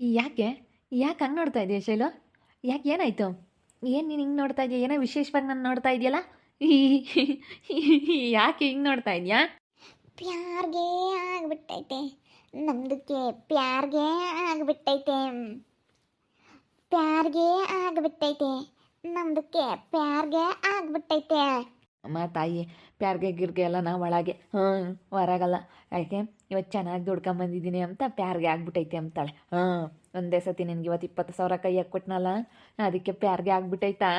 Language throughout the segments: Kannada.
ಯಾಕೆ? ಯಾಕೆ ಹಂಗೆ ನೋಡ್ತಾ ಇದೆಯಾ ಶೈಲು? ಯಾಕೆ ಏನಾಯ್ತು? ಏನು ನೀನು ಹಿಂಗೆ ನೋಡ್ತಾ ಇದೆಯಾ? ಏನೋ ವಿಶೇಷವಾಗಿ ನಾನು ನೋಡ್ತಾ ಇದೆಯಲ್ಲ? ಯಾಕೆ ಹಿಂಗೆ ನೋಡ್ತಾ ಇದೆಯಾ? ಪ್ಯಾರ್ಗೆ ಆಗಿಬಿಟ್ಟೈತೆ. ನಮ್ದಕ್ಕೆ ಪ್ಯಾರ್ಗೆ ಆಗಿಬಿಟ್ಟೈತೆ. ಪ್ಯಾರ್ಗೆ ಆಗಿಬಿಟ್ಟೈತೆ. ನಮ್ದಕ್ಕೆ ಪ್ಯಾರ್ಗೆ ಆಗಿಬಿಟ್ಟೈತೆ. ಅಮ್ಮ ತಾಯಿ ಪ್ಯಾರ್ಗೆ ಗಿರ್ಗೆ ಎಲ್ಲ ನಾವು ಒಳಗೆ. ಹ್ಞೂ ಹೊರಗಲ್ಲ. ಯಾಕೆ? ಇವತ್ತು ಚೆನ್ನಾಗಿ ದುಡ್ಕೊಂಬಂದಿದ್ದೀನಿ ಅಂತ ಪ್ಯಾರ್ಗೆ ಆಗ್ಬಿಟ್ಟೈತೆ ಅಂತಾಳೆ. ಹಾಂ ಒಂದೇ ಸತಿ ನಿನ್ಗೆ ಇವತ್ತು ಇಪ್ಪತ್ತು ಸಾವಿರ ಕೈಯಾಗ ಕೊಟ್ನಲ್ಲ ಅದಕ್ಕೆ ಪ್ಯಾರ್ಗೆ ಆಗ್ಬಿಟ್ಟೈತಾ?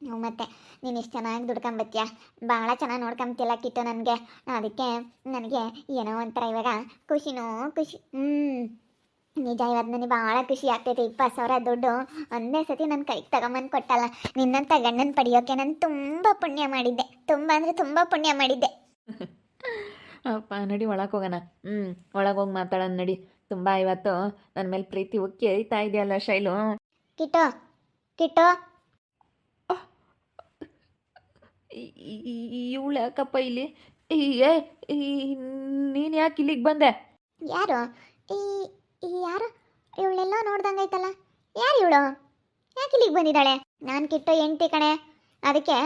ಹ್ಞೂ ಮತ್ತೆ ನೀನು ಇಷ್ಟು ಚೆನ್ನಾಗಿ ದುಡ್ಕೊಂಬತ್ತೀಯ ಭಾಳ ಚೆನ್ನಾಗಿ ನೋಡ್ಕೊಂಬತ್ತಿಲ್ಲ ಕಿಟ್ಟು ನನಗೆ. ಅದಕ್ಕೆ ನನಗೆ ಏನೋ ಒಂಥರ ಇವಾಗ ಖುಷಿನೋ ಖುಷಿ ಹ್ಞೂ ನಿಜ ಇವತ್ತು ನನಗೆ ಭಾಳ ಖುಷಿ ಆಗ್ತೈತೆ ಇಪ್ಪತ್ತು ಸಾವಿರ ದುಡ್ಡು ಒಂದೇ ಸತಿ ನನ್ನ ಕೈಗೆ ತಗೊಂಬಂದು ಕೊಟ್ಟಲ್ಲ. ನಿನ್ನಂತ ಗಂಡನ ಪಡೆಯೋಕೆ ನಾನು ತುಂಬ ಪುಣ್ಯ ಮಾಡಿದ್ದೆ. ತುಂಬ ಅಂದರೆ ತುಂಬ ಪುಣ್ಯ ಮಾಡಿದ್ದೆ. ಅಪ್ಪ ನಡಿ ಒಳಗೆ ಹೋಗೋಣ. ಹ್ಞೂ ಒಳಗೆ ಹೋಗಿ ಮಾತಾಡೋಣ ನಡಿ. ತುಂಬ ಇವತ್ತು ನನ್ನ ಮೇಲೆ ಪ್ರೀತಿ ಉಕ್ಕಿ ಹರಿತಾ ಇದೆಯಲ್ಲ ಶೈಲು? ಕಿಟ ಕಿಟ. ಇವಳು ಯಾಕಪ್ಪ ಇಲ್ಲಿ? ಏ ನೀನು ಯಾಕೆ ಇಲ್ಲಿಗೆ ಬಂದೆ? ಯಾರು? ಈ ಈ ಯಾರು? ನೋಡ್ದಂಗೆ ನೋಡ್ದಂಗೈತಲ್ಲ ಯಾರು ಇವಳು? ಯಾಕೆ ಇಲ್ಲಿಗೆ ಬಂದಿದ್ದಾಳೆ? ನಾನು ಕಿಟ್ಟ ಎಂಟಿ ಕಣೆ. ಅದಕ್ಕೆ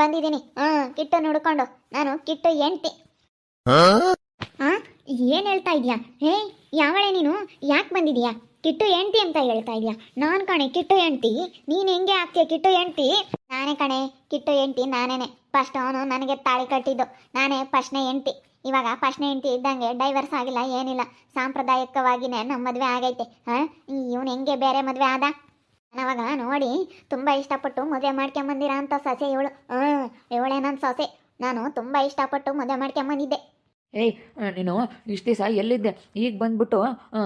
ಬಂದಿದ್ದೀನಿ. ಹಾಂ ಕಿಟ್ಟ ನೋಡ್ಕೊಂಡು ನಾನು ಕಿಟ್ಟ ಹೆಂಡ್ತಿ. ಹಾಂ ಏನು ಹೇಳ್ತಾ ಇದೀಯಾ? ಹೇ ಯಾವಳೆ ನೀನು? ಯಾಕೆ ಬಂದಿದೀಯಾ? ಕಿಟ್ಟು ಹೆಂಡ್ತಿ ಅಂತ ಹೇಳ್ತಾ ಇದೀಯಾ? ನಾನು ಕಣೆ, ಕಿಟ್ಟು ಹೆಂಡ್ತಿ. ನೀನು ಹೆಂಗೆ ಆಗ್ತೀಯ, ಕಿಟ್ಟು ಹೆಂಡ್ತಿ? ನಾನೇ ಕಣೆ, ಕಿಟ್ಟು ಹೆಂಡ್ತಿ ನಾನೇನೆ. ಫಸ್ಟ್ ಅವನು ನನಗೆ ತಾಳಿ ಕಟ್ಟಿದ್ದು. ನಾನೇ ಫಸ್ಟ್ನೇ ಹೆಂಡ್ತಿ. ಇವಾಗ ಫಸ್ಟ್ನೇ ಹೆಂಡ್ತಿ ಇದ್ದಂಗೆ ಡೈವರ್ಸ್ ಆಗಿಲ್ಲ, ಏನಿಲ್ಲ. ಸಾಂಪ್ರದಾಯಿಕವಾಗಿನೇ ನಮ್ಮ ಮದುವೆ ಆಗೈತೆ. ಹಾಂ? ಇವನು ಹೆಂಗೆ ಬೇರೆ ಮದುವೆ ಆದ? ನಾವಾಗ ನೋಡಿ, ತುಂಬ ಇಷ್ಟಪಟ್ಟು ಮದುವೆ ಮಾಡ್ಕೊಂಬಂದಿರ ಅಂತ ಸೊಸೆ ಇವಳು. ಹ್ಞೂ ಇವಳೇ ನನ್ನ ಸೊಸೆ. ನಾನು ತುಂಬ ಇಷ್ಟಪಟ್ಟು ಮದುವೆ ಮಾಡ್ಕೊಂಬಂದಿದ್ದೆ. ಏಯ್ ನೀನು ಇಷ್ಟು ದಿವಸ ಎಲ್ಲಿದ್ದೆ? ಈಗ ಬಂದ್ಬಿಟ್ಟು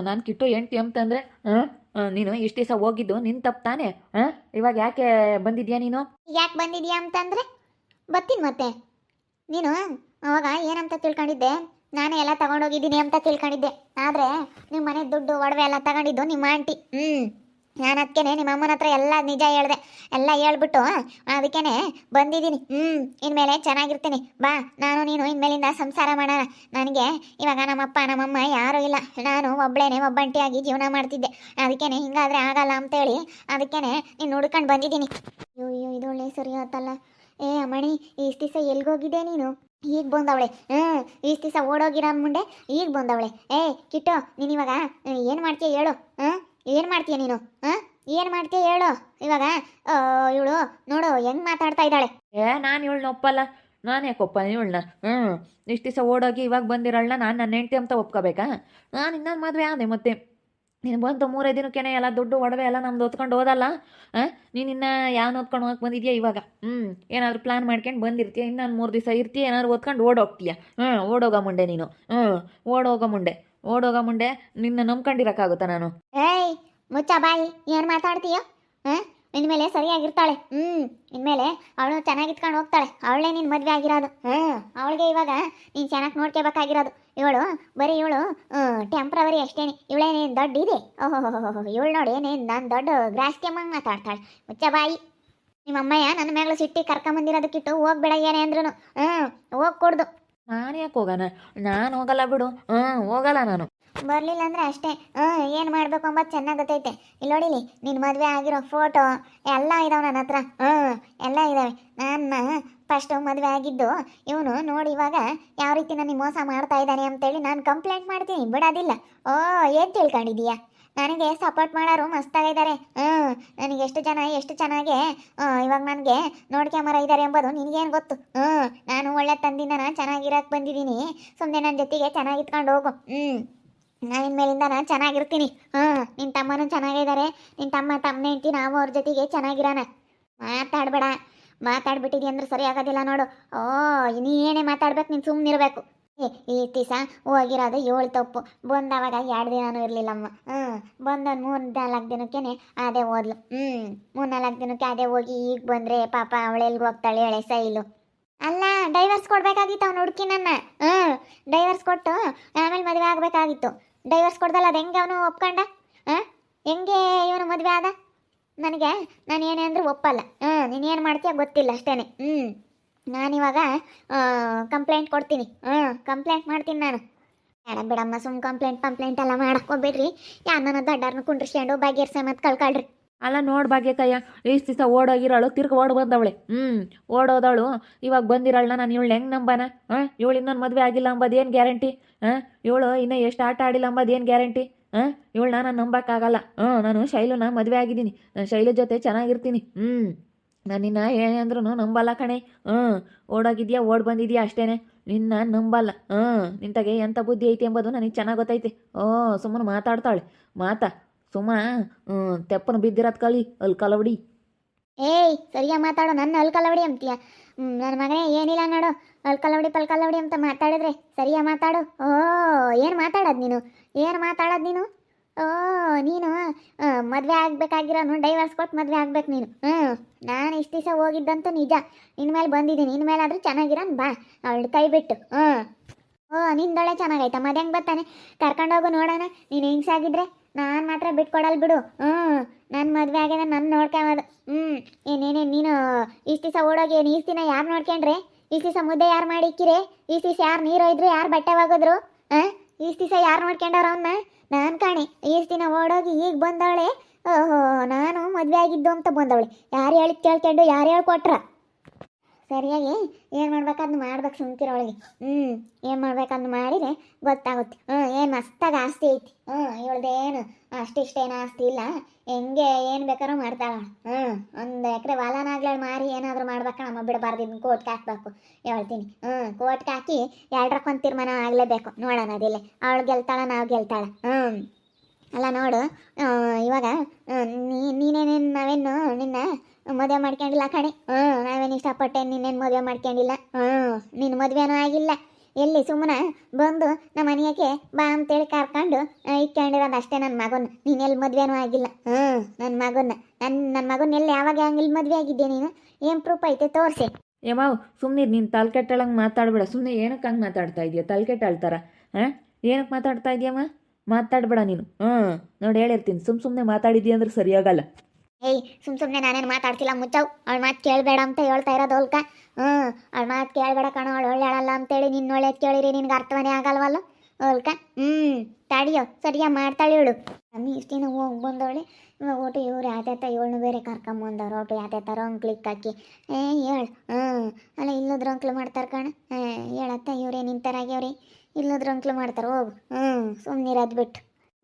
ನಾನು ಕಿಟ್ಟು ಹೆಂಡ್ತಿ ಅಂತಂದರೆ ನೀನು ಇಷ್ಟು ದಿವಸ ಹೋಗಿದ್ದು ನಿನ್ನ ತಪ್ಪು ತಾನೇ? ಹಾಂ ಇವಾಗ ಯಾಕೆ ಬಂದಿದ್ಯಾ ನೀನು? ಯಾಕೆ ಬಂದಿದ್ಯಾ ಅಂತಂದ್ರೆ, ಬರ್ತೀನಿ ಮತ್ತೆ. ನೀನು ಅವಾಗ ಏನಂತ ತಿಳ್ಕೊಂಡಿದ್ದೆ? ನಾನೇ ಎಲ್ಲ ತಗೊಂಡೋಗಿದ್ದೀನಿ ಅಂತ ತಿಳ್ಕೊಂಡಿದ್ದೆ. ಆದರೆ ನಿಮ್ಮ ಮನೆ ದುಡ್ಡು, ಒಡವೆ ಎಲ್ಲ ತಗೊಂಡಿದ್ದು ನಿಮ್ಮ ಆಂಟಿ. ಹ್ಞೂ ನಾನು ಅದಕ್ಕೇನೆ ನಿಮ್ಮ ಅಮ್ಮನ ಹತ್ರ ಎಲ್ಲ ನಿಜ ಹೇಳಿದೆ, ಎಲ್ಲ ಹೇಳ್ಬಿಟ್ಟು ಅದಕ್ಕೇನೆ ಬಂದಿದ್ದೀನಿ. ಹ್ಞೂ ಇನ್ಮೇಲೆ ಚೆನ್ನಾಗಿರ್ತೀನಿ. ಬಾ, ನಾನು ನೀನು ಇನ್ಮೇಲಿಂದ ಸಂಸಾರ ಮಾಡೋಣ. ನನಗೆ ಇವಾಗ ನಮ್ಮಪ್ಪ, ನಮ್ಮಮ್ಮ ಯಾರೂ ಇಲ್ಲ. ನಾನು ಒಬ್ಬಳೇನೆ ಒಬ್ಬಂಟಿಯಾಗಿ ಜೀವನ ಮಾಡ್ತಿದ್ದೆ. ಅದಕ್ಕೇನೆ ಹಿಂಗಾದರೆ ಆಗಲ್ಲ ಅಂತೇಳಿ ಅದಕ್ಕೇನೆ ನೀನು ಹುಡ್ಕೊಂಡು ಬಂದಿದ್ದೀನಿ. ಅಯ್ಯೋ ಇದು ಒಳ್ಳೆ ಸರಿ ಆತಲ್ಲ. ಏ, ಅಮ್ಮಣಿ ಈ ದಿವಸ ಎಲ್ಗೋಗಿದ್ದೆ ನೀನು? ಈಗ ಬಂದವಳೆ. ಹ್ಞೂ ಈಸ್ ದಿವಸ ಓಡೋಗಿರೋ ಮುಂಡೆ ಈಗ ಬಂದವಳೆ. ಏ, ಕಿಟ್ಟು, ನೀನು ಇವಾಗ, ಏನು ಮಾಡ್ತೀಯ ಹೇಳು. ಹಾಂ ಏನು ಮಾಡ್ತೀಯ ನೀನು? ಹಾಂ? ಏನು ಮಾಡ್ತೀಯ ಹೇಳು. ಇವಾಗ ಇವಳು ನೋಡು, ಹೆಂಗ್ ಮಾತಾಡ್ತಾ ಇದ್ದಾಳೆ. ಏ, ನಾನು ಇವಳನ್ನ ಒಪ್ಪಲ್ಲ. ನಾನೇ ಯಾಕೆ ಒಪ್ಪಲ್ಲ ಇವಳನ್ನ? ಹ್ಞೂ ಇಷ್ಟು ದಿವಸ ಓಡೋಗಿ ಇವಾಗ ಬಂದಿರೋಳನ್ನ ನಾನು ನನ್ನ ಹೆಂಡತಿ ಅಂತ ಒಪ್ಕೋಬೇಕಾ? ನಾನು ಇನ್ನೊಂದು ಮದುವೆ ಆದೆ ಮತ್ತೆ. ನೀನು ಬಂತು ಮೂರೇ ದಿನಕ್ಕೇನೆ ಎಲ್ಲ ದುಡ್ಡು, ಒಡವೆ ಎಲ್ಲ ನಮ್ದು ಹೊತ್ಕೊಂಡು ಹೋದಲ್ಲ? ಹಾಂ? ನೀನು ಇನ್ನು ಯಾವನ್ನ ಹೊತ್ಕೊಂಡು ಹೋಗಕ್ಕೆ ಬಂದಿದ್ಯಾ ಇವಾಗ? ಹ್ಞೂ ಏನಾದರೂ ಪ್ಲಾನ್ ಮಾಡ್ಕೊಂಡು ಬಂದಿರ್ತೀಯ? ಇನ್ನೊಂದು ಮೂರು ದಿವಸ ಇರ್ತೀಯ? ಏನಾದ್ರು ಓದ್ಕೊಂಡು ಓಡೋಗ್ತೀಯ? ಹ್ಞೂ ಓಡೋಗೋ ಮುಂಡೆ ನೀನು. ಹ್ಞೂ ಓಡೋಗೋ ಮುಂಡೆ. ಓಡೋಗೋ ಮುಂಡೆ ನಿನ್ನ ನಂಬ್ಕೊಂಡಿರೋಕ್ಕಾಗುತ್ತಾ ನಾನು? ಏಯ್, ಮುಚ್ಚ ಬಾಯಿ, ಏನ್ ಮಾತಾಡ್ತೀಯ? ಇನ್ಮೇಲೆ ಸರಿಯಾಗಿರ್ತಾಳೆ. ಹ್ಞೂ ಇನ್ಮೇಲೆ ಅವಳು ಚೆನ್ನಾಗಿ ಇಟ್ಕೊಂಡು ಹೋಗ್ತಾಳೆ. ಅವಳೇ ನಿನ್ನ ಮದುವೆ ಆಗಿರೋದು. ಹ್ಞೂ ಅವಳಿಗೆ ಇವಾಗ ನೀನು ಚೆನ್ನಾಗಿ ನೋಡ್ಕೋಬೇಕಾಗಿರೋದು. ಇವಳು, ಬರೀ ಇವಳು ಟೆಂಪ್ರವರಿ ಅಷ್ಟೇನೆ. ಇವಳೇ ನೀನು ದೊಡ್ಡ ಇದೆ. ಓಹೋ ಇವಳು ನೋಡಿ ನೀನು ನಾನು ದೊಡ್ಡ ಗ್ರಾಸ್ತಿಯಮ್ಮಂಗೆ ಮಾತಾಡ್ತಾಳೆ. ಮುಚ್ಚ ಬಾಯಿ. ನಿಮ್ಮ ಅಮ್ಮಯ್ಯ ನನ್ನ ಮೇಲೆ ಸಿಟ್ಟಿ ಕರ್ಕೊಂಬಂದಿರೋದಕ್ಕಿಟ್ಟು ಹೋಗ್ಬೇಡ ಏನೇ ಅಂದ್ರೂ ಹ್ಞೂ ಹೋಗಿ ಕೊಡ್ದು ನಾನು ಯಾಕೆ ನಾನು ಹೋಗಲ್ಲ ಬಿಡು. ಹ್ಞೂ ಹೋಗಲ್ಲ ನಾನು. ಬರಲಿಲ್ಲ ಅಂದ್ರೆ ಅಷ್ಟೇ. ಹ್ಞೂ ಏನು ಮಾಡಬೇಕು ಅಂಬೋದು ಚೆನ್ನಾಗಿ ಗೊತ್ತೈತೆ ಇಲ್ಲಿ ನೋಡಿಲಿ ನಿನ್ನ ಮದುವೆ ಆಗಿರೋ ಫೋಟೋ ಎಲ್ಲ ಇದಾವೆ ನನ್ನ ಹತ್ರ. ಹ್ಞೂ ಎಲ್ಲ ಇದ್ದಾವೆ ನನ್ನ ಫಸ್ಟ್ ಮದುವೆ ಆಗಿದ್ದು, ಇವನು ನೋಡಿ ಇವಾಗ ಯಾವ ರೀತಿ ನನಗೆ ಮೋಸ ಮಾಡ್ತಾ ಇದ್ದಾನೆ ಅಂತೇಳಿ ನಾನು ಕಂಪ್ಲೇಂಟ್ ಮಾಡ್ತೀನಿ. ಬಿಡೋದಿಲ್ಲ. ಓ, ಏನು ತಿಳ್ಕೊಂಡಿದೀಯಾ? ನನಗೆ ಸಪೋರ್ಟ್ ಮಾಡೋರು ಮಸ್ತಾಗಿದ್ದಾರೆ. ಹ್ಞೂ ನನಗೆ ಎಷ್ಟು ಜನ, ಎಷ್ಟು ಚೆನ್ನಾಗಿ ಇವಾಗ ನನಗೆ ನೋಡ್ಕೊಂಬರ ಇದ್ದಾರೆ ಎಂಬುದು ನಿನಗೇನು ಗೊತ್ತು. ಹ್ಞೂ ನಾನು ಒಳ್ಳೆ ತಂದಿಂದ ನಾನು ಚೆನ್ನಾಗಿರಕ್ಕೆ ಬಂದಿದ್ದೀನಿ. ಸುಮ್ಮನೆ ನನ್ನ ಜೊತೆಗೆ ಚೆನ್ನಾಗಿತ್ಕೊಂಡು ಹೋಗು. ಹ್ಞೂ ನಾನು ಇನ್ಮೇಲಿಂದ ನಾನು ಚೆನ್ನಾಗಿರ್ತೀನಿ. ಹ್ಞೂ ನಿನ್ನ ತಮ್ಮನೂ ಚೆನ್ನಾಗಿದ್ದಾರೆ ನಿನ್ನ ತಮ್ಮ ತಮ್ಮ ಹೆಂಡ್ತಿ, ನಾವು ಅವ್ರ ಜೊತೆಗೆ ಚೆನ್ನಾಗಿರೋಣ. ಮಾತಾಡಬೇಡ. ಮಾತಾಡ್ಬಿಟ್ಟಿದಿ ಅಂದ್ರೆ ಸರಿ ಆಗೋದಿಲ್ಲ ನೋಡು. ಓ ನೀ ಏನೇ ಮಾತಾಡ್ಬೇಕು, ನೀನು ಸುಮ್ಮನಿರ್ಬೇಕು ಈ ದಿವಸ ಹೋಗಿರೋದು ಏಳು ತಪ್ಪು. ಬಂದವಾಗ ಎರಡು ದಿನನೂ ಇರಲಿಲ್ಲಮ್ಮ. ಹ್ಞೂ ಬಂದ ಮೂರು ನಾಲ್ಕು ದಿನಕ್ಕೇನೆ ಅದೇ ಓದ್ಲು. ಹ್ಞೂ ಮೂರು ನಾಲ್ಕು ದಿನಕ್ಕೆ ಅದೇ ಹೋಗಿ ಈಗ ಬಂದರೆ ಪಾಪ ಅವಳೆಲ್ಗೆ ಹೋಗ್ತಾಳೆ ಹೇಳೆ ಸೈಲು. ಅಲ್ಲ ಡೈವರ್ಸ್ ಕೊಡಬೇಕಾಗಿತ್ತು ಅವ್ನು ಹುಡುಕಿ ನನ್ನ ಹ್ಞೂ ಡೈವರ್ಸ್ ಕೊಟ್ಟು ಆಮೇಲೆ ಮದುವೆ ಆಗಬೇಕಾಗಿತ್ತು. ಡೈವರ್ಸ್ ಕೊಡ್ದಲ್ಲ ಅದು ಹೆಂಗೆ ಅವನು ಒಪ್ಕೊಂಡ? ಹಾಂ, ಹೆಂಗೆ ಇವನು ಮದುವೆ ಆದ? ನನಗೆ ನಾನು ಏನೇ ಅಂದರೂ ಒಪ್ಪಲ್ಲ. ಹ್ಞೂ ಏನು ಮಾಡ್ತೀಯ ಗೊತ್ತಿಲ್ಲ ಅಷ್ಟೇ ಹ್ಞೂ ನಾನಿವಾಗ ಕಂಪ್ಲೇಂಟ್ ಕೊಡ್ತೀನಿ. ಹ್ಞೂ ಕಂಪ್ಲೇಂಟ್ ಮಾಡ್ತೀನಿ ನಾನು. ಬೇಡ ಬಿಡಮ್ಮ, ಸುಮ್ ಕಂಪ್ಲೇಂಟ್ ಕಂಪ್ಲೇಂಟ್ ಎಲ್ಲ ಮಾಡಕ್ ಹೋಗ್ಬೇಡ್ರಿ. ಯಾರನ್ನ ದಡ್ಡರ್ನ ಕುಂಡ್ರಿಸ್ಕೊಂಡು ಬಗೆಹರ್ಸ ಮತ್ತು ಕಳ್ಕೊಳ್ರಿ. ಅಲ್ಲ ನೋಡ್ ಭಾಗ್ಯಕಯ್ಯ ಇಷ್ಟು ದಿವಸ ಓಡೋಗಿರೋಳು, ತಿರ್ಗ ಓಡ್ ಬಂದವಳೆ ಹ್ಞೂ ಓಡೋದವಳು ಇವಾಗ ಬಂದಿರಳ ನಾನು ಇವಳು ಹೆಂಗೆ ನಂಬನ? ಹಾಂ ಇವಳು ಇನ್ನೊಂದು ಮದುವೆ ಆಗಿಲ್ಲ ಅಂಬೋದು ಏನು ಗ್ಯಾರಂಟಿ? ಹಾಂ ಇವಳು ಇನ್ನೂ ಎಷ್ಟು ಆಟ ಆಡಿಲ್ಲ ಅಂಬೋದು ಏನು ಗ್ಯಾರಂಟಿ? ಹಾಂ ಇವಳನ್ನ ನಾನು ನಂಬೋಕ್ಕಾಗಲ್ಲ. ಹ್ಞೂ ನಾನು ಶೈಲುನ ಮದುವೆ ಆಗಿದ್ದೀನಿ. ಶೈಲು ಜೊತೆ ಚೆನ್ನಾಗಿರ್ತೀನಿ. ಹ್ಞೂ ನಾನು ನಿನ್ನ ಏನೇ ನಂಬಲ್ಲ ಕಣೆ. ಹ್ಞೂ ಓಡೋಗಿದ್ಯಾ, ಓಡ್ ಬಂದಿದ್ಯಾ ಅಷ್ಟೇನೆ. ನಿನ್ನ ನಂಬಲ್ಲ. ಹ್ಞೂ ನಿಂತಾಗೆ ಎಂಥ ಬುದ್ಧಿ ಐತಿ ಎಂಬುದು ನನಗೆ ಚೆನ್ನಾಗಿ ಗೊತ್ತೈತಿ. ಓ, ಸುಮ್ಮನೆ ಮಾತಾಡ್ತಾಳೆ. ಮಾತಾ ಸುಮ್ಮ ಹ್ಞೂ ತೆಪ್ಪನ ಬಿದ್ದಿರೋದು ಕಳಿ ಅಲ್ಲಿ ಕಲವಡಿ. ಏಯ್, ಸರಿಯಾಗಿ ಮಾತಾಡೋ ನನ್ನ ಅಲ್ಕಲವಡಿ ಅಂತೀಯ? ನನ್ನ ಮಗನೇ ಏನಿಲ್ಲ ನೋಡು. ಅಲ್ಕಲವಡಿ ಪಲ್ಕಲವಡಿ ಅಂತ ಮಾತಾಡಿದ್ರೆ ಸರಿಯಾಗಿ ಮಾತಾಡು. ಓ, ಏನು ಮಾತಾಡೋದು ನೀನು? ಏನು ಮಾತಾಡೋದು ನೀನು? ಓ, ನೀನು ಮದುವೆ ಆಗಬೇಕಾಗಿರೋನು ಡೈವರ್ಸ್ ಕೊಟ್ಟು ಮದುವೆ ಆಗ್ಬೇಕು ನೀನು. ಹ್ಞೂ, ನಾನು ಇಷ್ಟು ದಿವಸ ಹೋಗಿದ್ದಂತೂ ನಿಜ. ನಿನ್ನ ಮೇಲೆ ಬಂದಿದ್ದೀನಿ ಇನ್ನು ಮೇಲಾದರೂ ಚೆನ್ನಾಗಿರೋನು ಬಾ, ಅವಳು ಕೈ ಬಿಟ್ಟು. ಹ್ಞೂ. ಓ, ನಿಂದೊಳೆ ಚೆನ್ನಾಗೈತ ಮದ್ ಹೆಂಗೆ ಬರ್ತಾನೆ? ಕರ್ಕೊಂಡೋಗು ನೋಡೋಣ. ನೀನು ಹಿಂಗ್ಸಾಗಿದ್ರೆ ನಾನು ಮಾತ್ರ ಬಿಟ್ಕೊಡಲ್ ಬಿಡು. ಹ್ಞೂ ನನ್ನ ಮದುವೆ ಆಗ್ಯದ ನನ್ನ ನೋಡ್ಕೊಂಬೋದು. ಹ್ಞೂ ಏನೇನೇ ನೀನು ಇಷ್ಟು ದಿವಸ ಓಡೋಗಿ ಏನು ದಿನ ಯಾರು ನೋಡ್ಕೊಂಡ್ರೆ? ಇಷ್ಟು ದಿವಸ ಮುದ್ದೆ ಯಾರು ಮಾಡಿ ಇಕ್ಕಿರಿ ಇಷ್ಟು ದಿವಸ ಯಾರು ನೀರು ಒಯ್ದ್ರು, ಯಾರು ಬಟ್ಟೆ ಒಗೆದ್ರು? ಹಾಂ? ಇಷ್ಟು ದಿವಸ ಯಾರು ನೋಡ್ಕೊಂಡವ್ರ ಅವನ್ನ ನಾನು ಕಾಣೆ. ಈಸ್ ದಿನ ಓಡೋಗಿ ಈಗ ಬಂದವಳೆ. ಓಹೋ, ನಾನು ಮದುವೆ ಆಗಿದ್ದು ಅಂತ ಬಂದವಳೆ. ಯಾರು ಹೇಳಿದ್ ಕೇಳ್ಕೊಂಡು ಯಾರು ಹೇಳ್ಕೊಟ್ರ? ಸರಿಯಾಗಿ ಏನು ಮಾಡ್ಬೇಕಾದ್ ಮಾಡ್ಬೇಕು ಸುಮ್ಕಿರೊಳಗೆ ಹ್ಞೂ ಏನು ಮಾಡ್ಬೇಕಂದ್ ಮಾಡಿದರೆ ಗೊತ್ತಾಗುತ್ತೆ. ಹ್ಞೂ ಏನು ಮಸ್ತಾಗಿ ಆಸ್ತಿ ಐತಿ. ಹ್ಞೂ ಇವಳ್ದೇನು ಅಷ್ಟಿಷ್ಟೇನು ಆಸ್ತಿ ಇಲ್ಲ. ಹೆಂಗೆ ಏನು ಬೇಕಾದ್ರೂ ಮಾಡ್ತಾಳ. ಹ್ಞೂ ಒಂದು ಎಕರೆ ಹೊಲನಾಗ್ಲಲ್ಲಿ ಮಾರಿ ಏನಾದರೂ ಮಾಡ್ಬೇಕು, ನಮ್ಮ ಬಿಡಬಾರ್ದು ಇದನ್ನ ಕೋಟ್ಗೆ ಹಾಕ್ಬೇಕು. ಹೇಳ್ತೀನಿ. ಹ್ಞೂ ಕೋಟ್ಗೆ ಹಾಕಿ ಎರಡರಕ್ಕೊಂದು ತೀರ್ಮಾನ ಆಗಲೇಬೇಕು. ನೋಡೋಣ ಅದಿಲ್ಲ. ಅವಳು ಗೆಲ್ತಾಳ, ನಾವು ಗೆಲ್ತಾಳ. ಹ್ಞೂ ಅಲ್ಲ ನೋಡು ಇವಾಗ ನೀನೇನೇನು ನಾವೇನು ನಿನ್ನ ಮದುವೆ ಮಾಡ್ಕೊಂಡಿಲ್ಲ ಕಣೆ. ಹ್ಞೂ, ನಾವೇನು ಇಷ್ಟಪಟ್ಟೆ ನಿನ್ನೇನು ಮದುವೆ ಮಾಡ್ಕೊಂಡಿಲ್ಲ? ಹ್ಞೂ ನಿನ್ನ ಮದುವೆನೂ ಆಗಿಲ್ಲ. ಎಲ್ಲಿ ಸುಮ್ಮನೆ ಬಂದು ನಮ್ಮ ಮನೆಯಕ್ಕೆ ಬಾ ಅಂತೇಳಿ ಕರ್ಕೊಂಡು ಇಟ್ಕೊಂಡಿರೋದು ಅಷ್ಟೇ ನನ್ನ ಮಗನ. ನೀನು ಎಲ್ಲಿ ಮದುವೆನೂ ಆಗಿಲ್ಲ. ಹ್ಞೂ ನನ್ನ ಮಗನ ನನ್ನ ನನ್ನ ಮಗನ ಎಲ್ಲಿ ಯಾವಾಗ ಹಂಗಿಲ್ಲಿ ಮದುವೆ ಆಗಿದ್ದೆ ನೀನು? ಏನು ಪ್ರೂಫ್ ಐತೆ ತೋರಿಸಿ. ಯಮಾವ್ ಸುಮ್ಮನೆ ನೀನು ತಲೆ ಮಾತಾಡ್ಬೇಡ. ಸುಮ್ಮನೆ ಏನಕ್ಕೆ ಹಂಗೆ ಮಾತಾಡ್ತಾ ಇದೀಯ? ತಲೆ ಕೆಟ್ಟಾಳ್ತಾರ? ಹಾಂ? ಏನಕ್ಕೆ ಮಾತಾಡ್ತಾ ಇದೆಯಮ್ಮ ಮಾತಾಡ್ಬೇಡ ನೀನು. ಹ್ಞೂ, ನೋಡಿ ಹೇಳಿರ್ತೀನಿ. ಸುಮ್ಮ ಸುಮ್ಮನೆ ಮಾತಾಡಿದ್ಯಾ ಅಂದ್ರೆ ಸರಿಯಾಗಲ್ಲ. ಏಯ್, ಸುಮ್ ಸುಮ್ಮನೆ ನಾನೇನು ಮಾತಾಡ್ತಿಲ್ಲ, ಮುಚ್ಚವ್. ಅವಳ ಮಾತು ಕೇಳಬೇಡ ಅಂತ ಹೇಳ್ತಾ ಇರೋದು ಹೋಲ್ಕ ಹ್ಞೂ ಅವಳ ಮಾತು ಕೇಳಬೇಡ ಕಣ, ಅವಳು ಒಳ್ಳೆಯಳಲ್ಲ ಅಂತೇಳಿ ನಿನ್ನ ಒಳ್ಳೆ ಕೇಳಿರಿ, ನಿನ್ಗೆ ಅರ್ಥವನೇ ಆಗಲ್ವಲ್ಲ ಹೋಲ್ಕ ಹ್ಞೂ ತಡಿಯೋ ಸರಿಯಾ ಮಾಡ್ತಾಳೆ ಇವಳು. ಅಮ್ಮಿ ಇಷ್ಟಿನ ಹೋಗಿ ಬಂದವಳೆ. ಇವಾಗ ಒಟ್ಟು ಇವ್ರು ಯಾತ್ಯಾತ ಇವಳನ್ನು ಬೇರೆ ಕರ್ಕೊಂಬಂದವ್ರು ಒಟ್ಟು ಯಾತ್ಯಾತಾರ ಕ್ಲಿಕ್ ಹಾಕಿ. ಏ, ಹೇಳು. ಹ್ಞೂ ಅಲ್ಲ ಇಲ್ಲದ್ರ ಅಂಕ್ಲು ಮಾಡ್ತಾರೆ ಕಣ. ಹೇಳತ್ತ, ಇವರೇ ನಿಂತರಾಗ್ಯವ್ರಿ ಇಲ್ಲದ್ರ ಅಂಕ್ಲು ಮಾಡ್ತಾರೆ, ಹೋಗು. ಹ್ಞೂ ಸುಮ್ಮನಿರೋದು ಬಿಟ್ಟು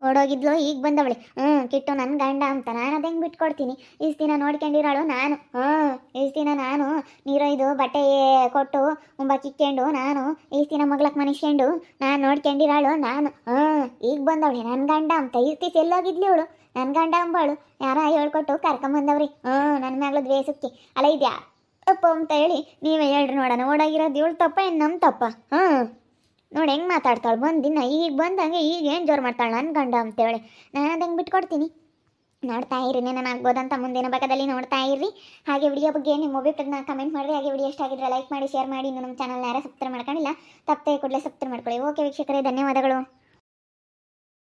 ಓಡೋಗಿದ್ಲು, ಈಗ ಬಂದವಳೆ. ಹ್ಞೂ ಕಿಟ್ಟು ನನ್ನ ಗಂಡ ಅಂತ. ನಾನು ಅದು ಬಿಟ್ಕೊಡ್ತೀನಿ? ಇಷ್ಟು ದಿನ ನೋಡ್ಕೊಂಡಿರೋಳು ನಾನು. ಹ್ಞೂ ಇಷ್ಟು ದಿನ ನಾನು ನೀರೊಯ್ದು, ಬಟ್ಟೆ ಕೊಟ್ಟು ಉಂಬಕ್ಕಿಕ್ಕೊಂಡು ನಾನು ಇಷ್ಟು ದಿನ ಮಗ್ಲಕ್ಕೆ ಮನಿಸ್ಕೊಂಡು, ನಾನು ನೋಡ್ಕೊಂಡಿರೋಳು ನಾನು. ಹ್ಞೂ ಈಗ ಬಂದವಳೆ. ನನ್ನ ಗಂಡ ಅಂತ. ದಿವಸ ಎಲ್ಲೋಗಿದ್ಲಿ ಇವಳು. ನನ್ನ ಗಂಡ ಅಂಬಾಳು. ಯಾರ ಹೇಳ್ಕೊಟ್ಟು ಕರ್ಕೊಂಬಂದವ್ರಿ ಹ್ಞೂ ನನ್ನ ಮಗಳು ದ್ವೇಷಕ್ಕೆ ಅಲ್ಲ ಇದ್ಯಾ? ತಪ್ಪ ಅಂತ ಹೇಳಿ ನೀವೇ ಹೇಳ್ರಿ ನೋಡೋಣ. ಓಡಾಗಿರೋದು ಇವಳು ತಪ್ಪ ನಮ್ಮ ತಪ್ಪ? ಹ್ಞೂ ನೋಡಿ ಹೆಂಗೆ ಮಾತಾಡ್ತಾಳೆ? ಬಂದಿನ ಈಗ ಬಂದಂಗೆ ಈಗ ಏನು ಜೋರು ಮಾಡ್ತಾಳೆ ನನ್ನ ಗಂಡ ಅಂತೇಳಿ. ನಾನು ಅದಂಗೆ ಬಿಟ್ಕೊಡ್ತೀನಿ. ನೋಡ್ತಾ ಇರಿ ನಾನು ಆಗ್ಬೋದಂತ ಮುಂದಿನ ಭಾಗದಲ್ಲಿ ನೋಡ್ತಾ ಇರ್ರಿ. ಹಾಗೆ ವಿಡಿಯೋ ಬಗ್ಗೆ ನಿಮ್ಮ ಅಭಿಪ್ರಾಯನ ಕಮೆಂಟ್ ಮಾಡಿರಿ. ಹಾಗೆ ವಿಡಿಯೋ ಇಷ್ಟ ಆಗಿದ್ರೆ ಲೈಕ್ ಮಾಡಿ ಶೇರ್ ಮಾಡಿ. ಇನ್ನು ನಮ್ಮ ಚಾನಲ್ ಯಾರು ಸಬ್ಸ್ಕ್ರೈಬ್ ಮಾಡ್ಕೊಂಡಿಲ್ಲ, ತಪ್ಪದೆ ಕೂಡಲೇ ಸಬ್ಸ್ಕ್ರೈಬ್ ಮಾಡ್ಕೊಳ್ಳಿ. ಓಕೆ ವೀಕ್ಷಕರೇ, ಧನ್ಯವಾದಗಳು.